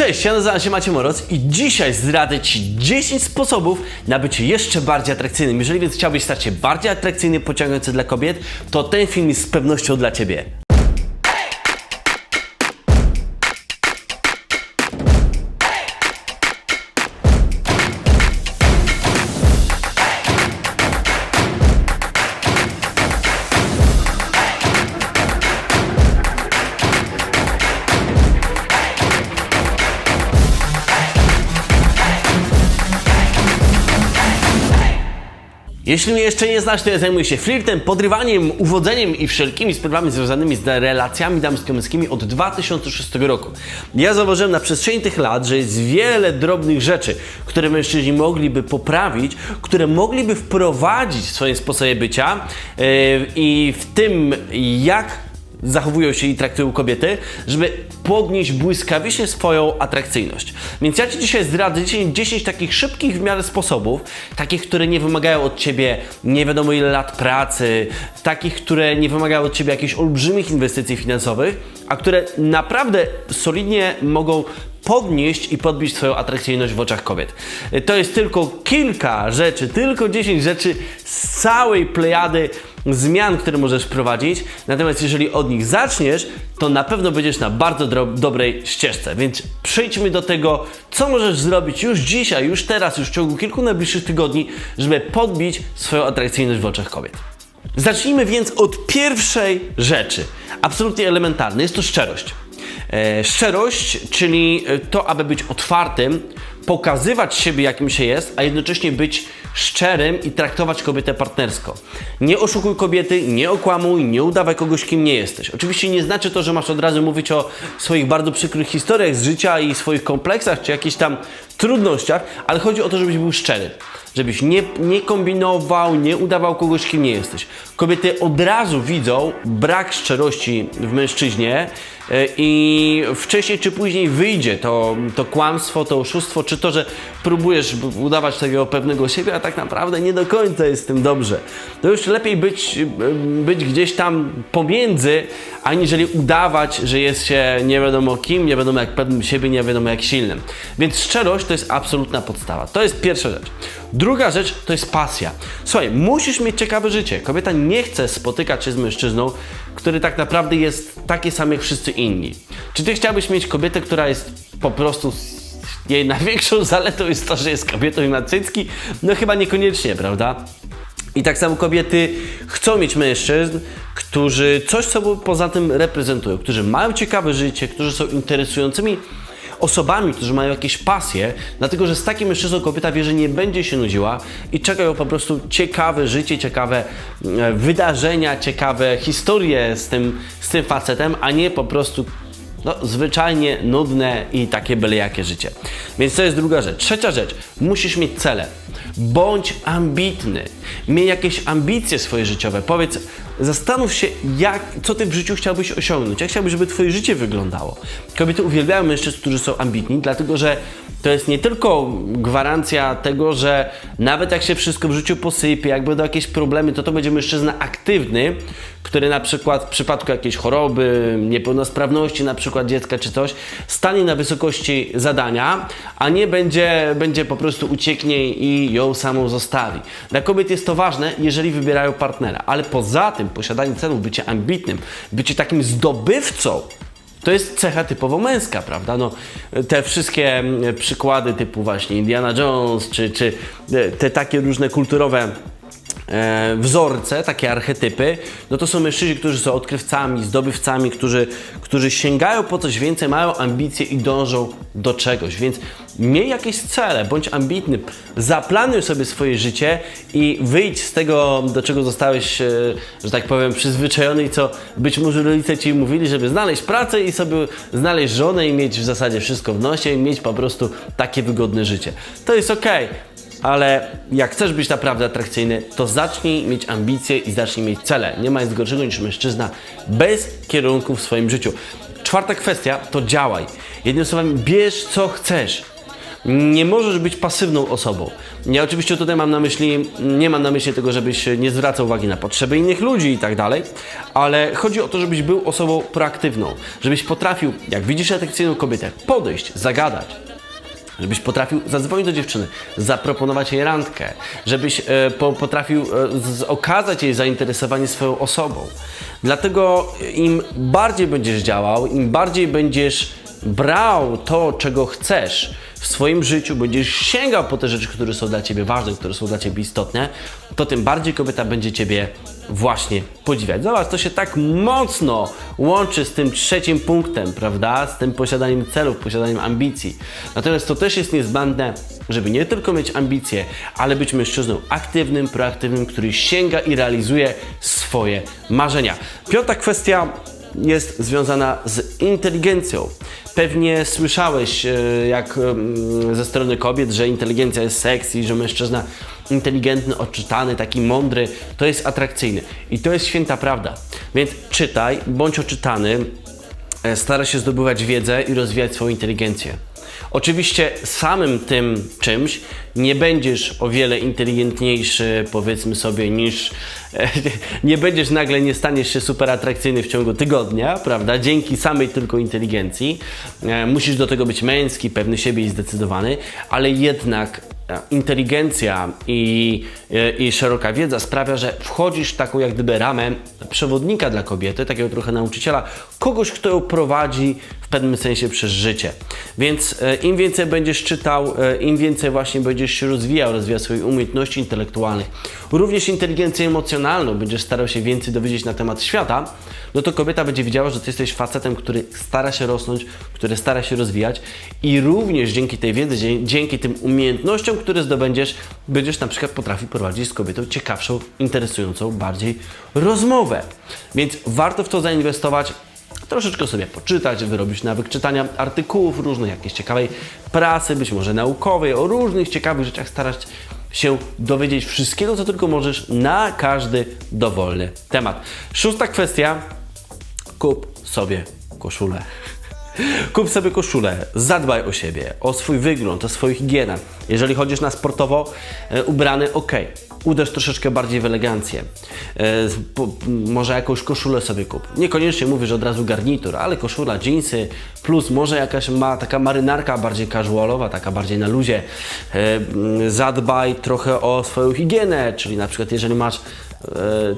Cześć, ja nazywam się Maciej Moroz i dzisiaj zdradzę Ci 10 sposobów na bycie jeszcze bardziej atrakcyjnym. Jeżeli więc chciałbyś stać się bardziej atrakcyjny, pociągający dla kobiet, to ten film jest z pewnością dla Ciebie. Jeśli mnie jeszcze nie znasz, to ja zajmuję się flirtem, podrywaniem, uwodzeniem i wszelkimi sprawami związanymi z relacjami damsko-męskimi od 2006 roku. Ja zauważyłem na przestrzeni tych lat, że jest wiele drobnych rzeczy, które mężczyźni mogliby poprawić, które mogliby wprowadzić w swoim sposobie bycia yy, i w tym, jak zachowują się i traktują kobiety, żeby podnieść błyskawicznie swoją atrakcyjność. Więc ja Ci dzisiaj zdradzę 10, 10 takich szybkich w miarę sposobów, takich, które nie wymagają od Ciebie nie wiadomo ile lat pracy, takich, które nie wymagają od Ciebie jakichś olbrzymich inwestycji finansowych, a które naprawdę solidnie mogą podnieść i podbić Twoją atrakcyjność w oczach kobiet. To jest tylko kilka rzeczy, tylko 10 rzeczy z całej plejady zmian, które możesz wprowadzić. Natomiast jeżeli od nich zaczniesz, to na pewno będziesz na bardzo dobrej ścieżce. Więc przejdźmy do tego, co możesz zrobić już dzisiaj, już teraz, już w ciągu kilku najbliższych tygodni, żeby podbić swoją atrakcyjność w oczach kobiet. Zacznijmy więc od pierwszej rzeczy, absolutnie elementarnej, jest to szczerość. E, szczerość, czyli to, aby być otwartym, pokazywać siebie jakim się jest, a jednocześnie być szczerym i traktować kobietę partnersko. Nie oszukuj kobiety, nie okłamuj, nie udawaj kogoś, kim nie jesteś. Oczywiście nie znaczy to, że masz od razu mówić o swoich bardzo przykrych historiach z życia i swoich kompleksach, czy jakichś tam trudnościach, ale chodzi o to, żebyś był szczery. Żebyś nie, nie kombinował, nie udawał kogoś, kim nie jesteś. Kobiety od razu widzą brak szczerości w mężczyźnie i wcześniej czy później wyjdzie to, to kłamstwo, to oszustwo, czy to, że próbujesz udawać takiego pewnego siebie, a tak naprawdę nie do końca jest tym dobrze. To już lepiej być, e, być gdzieś tam pomiędzy, aniżeli udawać, że jest się nie wiadomo kim, nie wiadomo jak pewnym siebie, nie wiadomo jak silnym. Więc szczerość to jest absolutna podstawa. To jest pierwsza rzecz. Druga rzecz to jest pasja. Słuchaj, musisz mieć ciekawe życie. Kobieta nie chce spotykać się z mężczyzną, który tak naprawdę jest taki sam jak wszyscy inni. Czy ty chciałbyś mieć kobietę, która jest po prostu jej największą zaletą jest to, że jest kobietą i ma cycki? No chyba niekoniecznie, prawda? I tak samo kobiety chcą mieć mężczyzn, którzy coś sobą poza tym reprezentują, którzy mają ciekawe życie, którzy są interesującymi osobami, którzy mają jakieś pasje, dlatego że z takim mężczyzną kobieta wie, że nie będzie się nudziła i czeka ją po prostu ciekawe życie, ciekawe e, wydarzenia, ciekawe historie z tym, z tym facetem, a nie po prostu no, zwyczajnie nudne i takie byle jakie życie. Więc to jest druga rzecz. Trzecia rzecz. Musisz mieć cele. Bądź ambitny. Miej jakieś ambicje swoje życiowe. Powiedz, zastanów się, jak, co ty w życiu chciałbyś osiągnąć. Jak chciałbyś, żeby twoje życie wyglądało. Kobiety uwielbiają mężczyzn, którzy są ambitni, dlatego że to jest nie tylko gwarancja tego, że nawet jak się wszystko w życiu posypie, jak będą jakieś problemy, to to będzie mężczyzna aktywny, który na przykład w przypadku jakiejś choroby, niepełnosprawności na przykład dziecka czy coś, stanie na wysokości zadania, a nie będzie, będzie po prostu ucieknie i ją samą zostawi. Dla kobiet jest to ważne, jeżeli wybierają partnera, ale poza tym posiadanie celów, bycie ambitnym, bycie takim zdobywcą, to jest cecha typowo męska, prawda? No, te wszystkie mm, przykłady typu właśnie Indiana Jones, czy, czy e, te takie różne kulturowe e, wzorce, takie archetypy, no to są mężczyźni, którzy są odkrywcami, zdobywcami, którzy, którzy sięgają po coś więcej, mają ambicje i dążą do czegoś. Więc miej jakieś cele, bądź ambitny, zaplanuj sobie swoje życie i wyjdź z tego, do czego zostałeś, e, że tak powiem, przyzwyczajony i co być może rodzice ci mówili, żeby znaleźć pracę i sobie znaleźć żonę i mieć w zasadzie wszystko w nosie i mieć po prostu takie wygodne życie. To jest okej ale jak chcesz być naprawdę atrakcyjny, to zacznij mieć ambicje i zacznij mieć cele. Nie ma nic gorszego niż mężczyzna bez kierunku w swoim życiu. Czwarta kwestia to działaj. Jednym słowem, bierz co chcesz. Nie możesz być pasywną osobą. Ja oczywiście tutaj mam na myśli, nie mam na myśli tego, żebyś nie zwracał uwagi na potrzeby innych ludzi i tak dalej, ale chodzi o to, żebyś był osobą proaktywną, żebyś potrafił, jak widzisz atrakcyjną kobietę, podejść, zagadać, Żebyś potrafił zadzwonić do dziewczyny, zaproponować jej randkę, żebyś e, po, potrafił e, okazać jej zainteresowanie swoją osobą. Dlatego im bardziej będziesz działał, im bardziej będziesz brał to, czego chcesz w swoim życiu, będziesz sięgał po te rzeczy, które są dla Ciebie ważne, które są dla Ciebie istotne, to tym bardziej kobieta będzie Ciebie właśnie podziwiać. Zobacz, to się tak mocno łączy z tym trzecim punktem, prawda? Z tym posiadaniem celów, posiadaniem ambicji. Natomiast to też jest niezbędne, żeby nie tylko mieć ambicje, ale być mężczyzną aktywnym, proaktywnym, który sięga i realizuje swoje marzenia. Piąta kwestia jest związana z inteligencją. Pewnie słyszałeś, e, jak ze strony kobiet, że inteligencja jest sexy, że mężczyzna inteligentny, odczytany, taki mądry, to jest atrakcyjny. I to jest święta prawda. Więc czytaj, bądź oczytany, e, staraj się zdobywać wiedzę i rozwijać swoją inteligencję. Oczywiście samym tym czymś nie będziesz o wiele inteligentniejszy, powiedzmy sobie, niż nie będziesz nagle, nie staniesz się super atrakcyjny w ciągu tygodnia, prawda? Dzięki samej tylko inteligencji. E, Musisz do tego być męski, pewny siebie i zdecydowany, ale jednak e, inteligencja i, e, i szeroka wiedza sprawia, że wchodzisz w taką jak gdyby ramę przewodnika dla kobiety, takiego trochę nauczyciela, kogoś, kto ją prowadzi pewnym sensie przez życie. Więc e, im więcej będziesz czytał, e, im więcej właśnie będziesz się rozwijał, rozwijał swoje umiejętności intelektualnych, również inteligencję emocjonalną, będziesz starał się więcej dowiedzieć na temat świata, no to kobieta będzie wiedziała, że ty jesteś facetem, który stara się rosnąć, który stara się rozwijać i również dzięki tej wiedzy, dzięki tym umiejętnościom, które zdobędziesz, będziesz na przykład potrafił prowadzić z kobietą ciekawszą, interesującą bardziej rozmowę. Więc warto w to zainwestować troszeczkę sobie poczytać, wyrobić nawyk czytania artykułów różnych, jakiejś ciekawej prasy, być może naukowej, o różnych ciekawych rzeczach, starać się dowiedzieć wszystkiego, co tylko możesz na każdy dowolny temat. Szósta kwestia, kup sobie koszulę. Kup sobie koszulę, zadbaj o siebie, o swój wygląd, o swoją higienę. Jeżeli chodzisz na sportowo e, ubrany, ok, uderz troszeczkę bardziej w elegancję. E, może jakąś koszulę sobie kup. Niekoniecznie mówię, że od razu garnitur, ale koszula, jeansy, plus może jakaś ma taka marynarka bardziej casualowa, taka bardziej na luzie. E, m, zadbaj trochę o swoją higienę, czyli na przykład jeżeli masz e,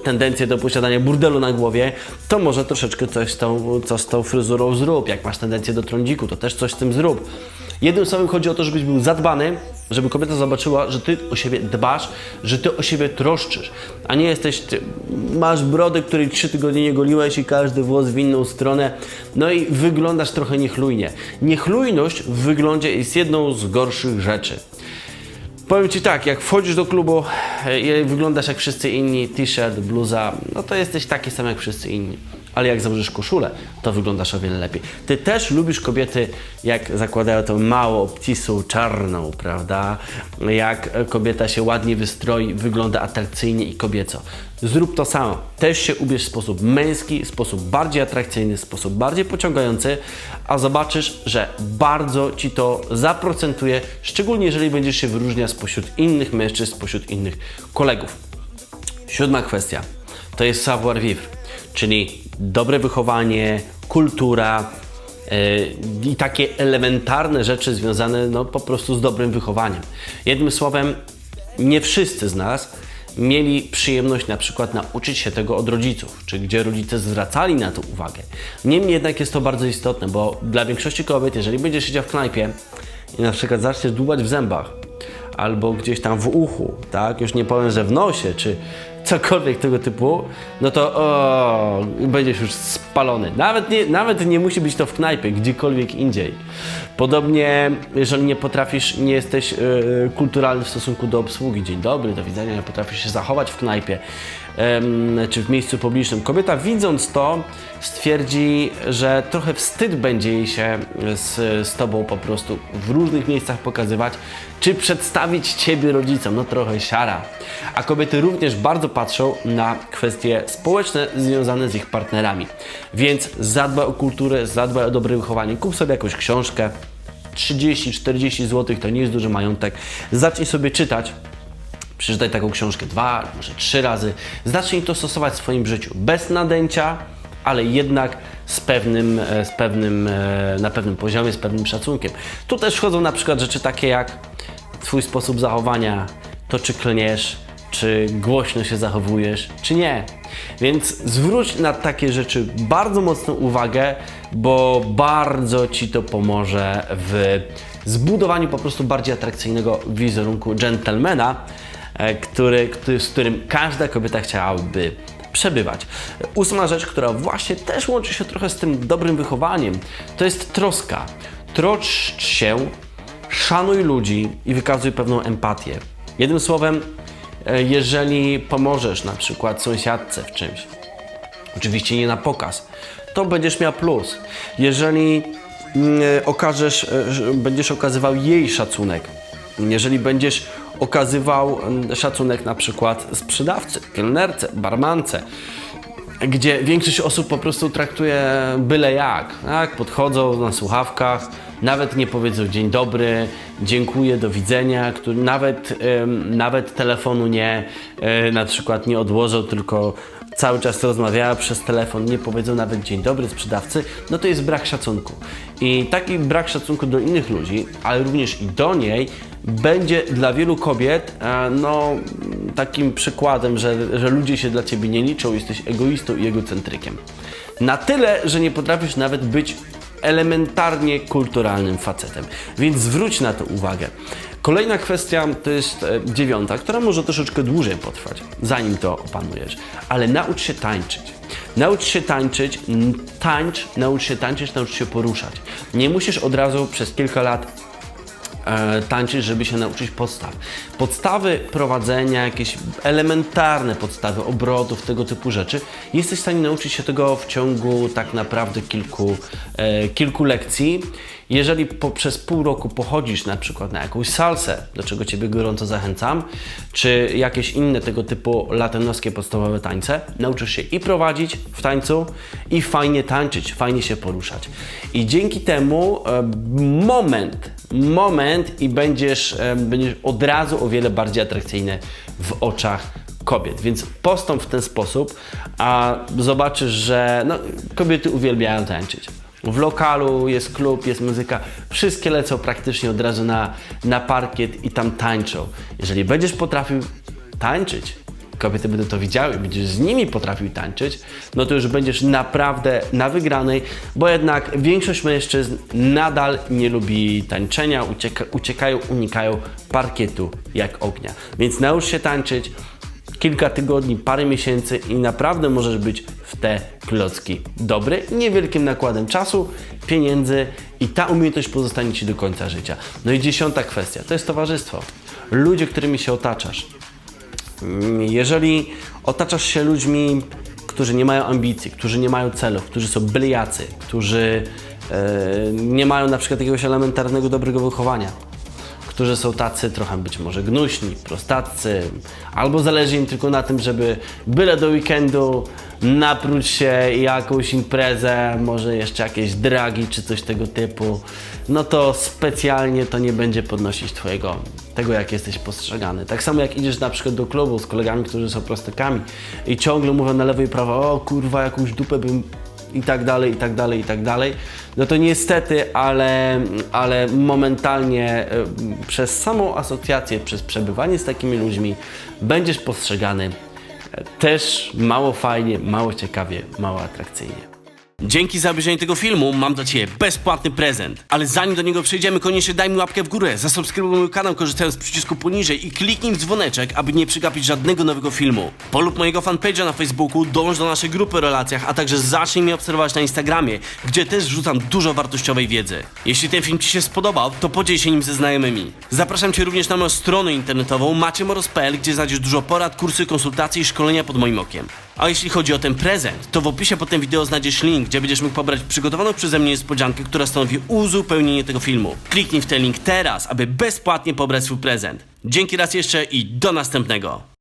tendencję do posiadania burdelu na głowie, to może troszeczkę coś z, tą, z tą fryzurą zrób. Jak masz tendencję do trądziku, to też coś z tym zrób. Jednym słowem chodzi o to, żebyś był zadbany, żeby kobieta zobaczyła, że ty o siebie dbasz, że ty o siebie troszczysz, a nie jesteś, ty, masz brodę, której trzy tygodnie nie goliłeś i każdy włos w inną stronę, no i wyglądasz trochę niechlujnie. Niechlujność w wyglądzie jest jedną z gorszych rzeczy. Powiem Ci tak, jak wchodzisz do klubu e, i wyglądasz jak wszyscy inni, t-shirt, bluza, no to jesteś taki sam jak wszyscy inni. Ale jak założysz koszulę, to wyglądasz o wiele lepiej. Ty też lubisz kobiety, jak zakładają tą małą obcisłą czarną, prawda? Jak kobieta się ładnie wystroi, wygląda atrakcyjnie i kobieco. Zrób to samo. Też się ubierz w sposób męski, w sposób bardziej atrakcyjny, w sposób bardziej pociągający, a zobaczysz, że bardzo Ci to zaprocentuje, szczególnie jeżeli będziesz się wyróżniał spośród innych mężczyzn, spośród innych kolegów. Siódma kwestia to jest savoir vivre, czyli dobre wychowanie, kultura yy, i takie elementarne rzeczy związane no, po prostu z dobrym wychowaniem. Jednym słowem, nie wszyscy z nas mieli przyjemność na przykład nauczyć się tego od rodziców, czy gdzie rodzice zwracali na to uwagę. Niemniej jednak jest to bardzo istotne, bo dla większości kobiet, jeżeli będziesz siedział w knajpie i na przykład zaczniesz dłubać w zębach, albo gdzieś tam w uchu, tak? Już nie powiem, że w nosie, czy cokolwiek tego typu, no to o, będziesz już spalony. Nawet nie, nawet nie musi być to w knajpie, gdziekolwiek indziej. Podobnie, jeżeli nie potrafisz, nie jesteś e, kulturalny w stosunku do obsługi, dzień dobry, do widzenia, nie potrafisz się zachować w knajpie, czy w miejscu publicznym. Kobieta widząc to stwierdzi, że trochę wstyd będzie jej się z, z Tobą po prostu w różnych miejscach pokazywać, czy przedstawić Ciebie rodzicom. No trochę siara. A kobiety również bardzo patrzą na kwestie społeczne związane z ich partnerami. Więc zadbaj o kulturę, zadbaj o dobre wychowanie. Kup sobie jakąś książkę, 30-40 zł to nie jest duży majątek. Zacznij sobie czytać. Przeczytaj taką książkę dwa, może trzy razy. Zacznij to stosować w swoim życiu. Bez nadęcia, ale jednak z pewnym, e, z pewnym, e, na pewnym poziomie, z pewnym szacunkiem. Tu też wchodzą na przykład rzeczy takie jak Twój sposób zachowania, to czy klniesz, czy głośno się zachowujesz, czy nie. Więc zwróć na takie rzeczy bardzo mocną uwagę, bo bardzo Ci to pomoże w zbudowaniu po prostu bardziej atrakcyjnego wizerunku gentlemana, e, który, który, z którym każda kobieta chciałaby przebywać. Ósma rzecz, która właśnie też łączy się trochę z tym dobrym wychowaniem, to jest troska. Troszcz się, szanuj ludzi i wykazuj pewną empatię. Jednym słowem, e, jeżeli pomożesz na przykład sąsiadce w czymś, oczywiście nie na pokaz, to będziesz miał plus. Jeżeli mm, e, okażesz, e, będziesz okazywał jej szacunek, jeżeli będziesz okazywał mm, szacunek na przykład sprzedawcy, kelnerce, barmance, gdzie większość osób po prostu traktuje byle jak, tak? Podchodzą na słuchawkach, nawet nie powiedzą dzień dobry, dziękuję, do widzenia, nawet, nawet telefonu nie, e, na przykład nie odłożą, tylko cały czas rozmawiała przez telefon, nie powiedzą nawet dzień dobry sprzedawcy, no to jest brak szacunku. I taki brak szacunku do innych ludzi, ale również i do niej, będzie dla wielu kobiet e, no, takim przykładem, że, że ludzie się dla ciebie nie liczą, jesteś egoistą i egocentrykiem. Na tyle, że nie potrafisz nawet być elementarnie kulturalnym facetem. Więc zwróć na to uwagę. Kolejna kwestia to jest e, dziewiąta, która może troszeczkę dłużej potrwać, zanim to opanujesz. Ale naucz się tańczyć. Naucz się tańczyć, tańcz, naucz się tańczyć, naucz się poruszać. Nie musisz od razu przez kilka lat e, tańczyć, żeby się nauczyć podstaw. Podstawy prowadzenia, jakieś elementarne podstawy obrotów, tego typu rzeczy, jesteś w stanie nauczyć się tego w ciągu tak naprawdę kilku, e, kilku lekcji. Jeżeli po, przez pół roku pochodzisz na przykład na jakąś salsę, do czego Ciebie gorąco zachęcam, czy jakieś inne tego typu latenowskie podstawowe tańce, nauczysz się i prowadzić w tańcu, i fajnie tańczyć, fajnie się poruszać. I dzięki temu e, moment, moment i będziesz, e, będziesz od razu o wiele bardziej atrakcyjny w oczach kobiet. Więc postąp w ten sposób, a zobaczysz, że no, kobiety uwielbiają tańczyć. W lokalu jest klub, jest muzyka, wszystkie lecą praktycznie od razu na, na parkiet i tam tańczą. Jeżeli będziesz potrafił tańczyć, kobiety będą to widziały, będziesz z nimi potrafił tańczyć, no to już będziesz naprawdę na wygranej, bo jednak większość mężczyzn nadal nie lubi tańczenia, ucieka, uciekają, unikają parkietu jak ognia. Więc naucz się tańczyć, kilka tygodni, parę miesięcy i naprawdę możesz być w te klocki dobry, niewielkim nakładem czasu, pieniędzy i ta umiejętność pozostanie Ci do końca życia. No i dziesiąta kwestia, to jest towarzystwo. Ludzie, którymi się otaczasz. Mm, Jeżeli otaczasz się ludźmi, którzy nie mają ambicji, którzy nie mają celów, którzy są byle jacy, którzy e, nie mają na przykład jakiegoś elementarnego dobrego wychowania, którzy są tacy trochę być może gnuśni, prostaccy, albo zależy im tylko na tym, żeby byle do weekendu napróć się jakąś imprezę, może jeszcze jakieś dragi czy coś tego typu, no to specjalnie to nie będzie podnosić twojego, tego jak jesteś postrzegany. Tak samo jak idziesz na przykład do klubu z kolegami, którzy są prostakami i ciągle mówią na lewo i prawo, o kurwa jakąś dupę bym i tak dalej, i tak dalej, i tak dalej, no to niestety, ale, ale momentalnie y, przez samą asocjację, przez przebywanie z takimi ludźmi będziesz postrzegany e, też mało fajnie, mało ciekawie, mało atrakcyjnie. Dzięki za obejrzenie tego filmu mam dla Ciebie bezpłatny prezent. Ale zanim do niego przejdziemy, koniecznie daj mi łapkę w górę, zasubskrybuj mój kanał korzystając z przycisku poniżej i kliknij w dzwoneczek, aby nie przegapić żadnego nowego filmu. Polub mojego fanpage'a na Facebooku, dąż do naszej grupy o relacjach, a także zacznij mnie obserwować na Instagramie, gdzie też wrzucam dużo wartościowej wiedzy. Jeśli ten film Ci się spodobał, to podziel się nim ze znajomymi. Zapraszam Cię również na moją stronę internetową maciemoros.pl, gdzie znajdziesz dużo porad, kursy, konsultacje i szkolenia pod moim okiem. A jeśli chodzi o ten prezent, to w opisie pod tym wideo znajdziesz link, gdzie będziesz mógł pobrać przygotowaną przeze mnie niespodziankę, która stanowi uzupełnienie tego filmu. Kliknij w ten link teraz, aby bezpłatnie pobrać swój prezent. Dzięki raz jeszcze i do następnego.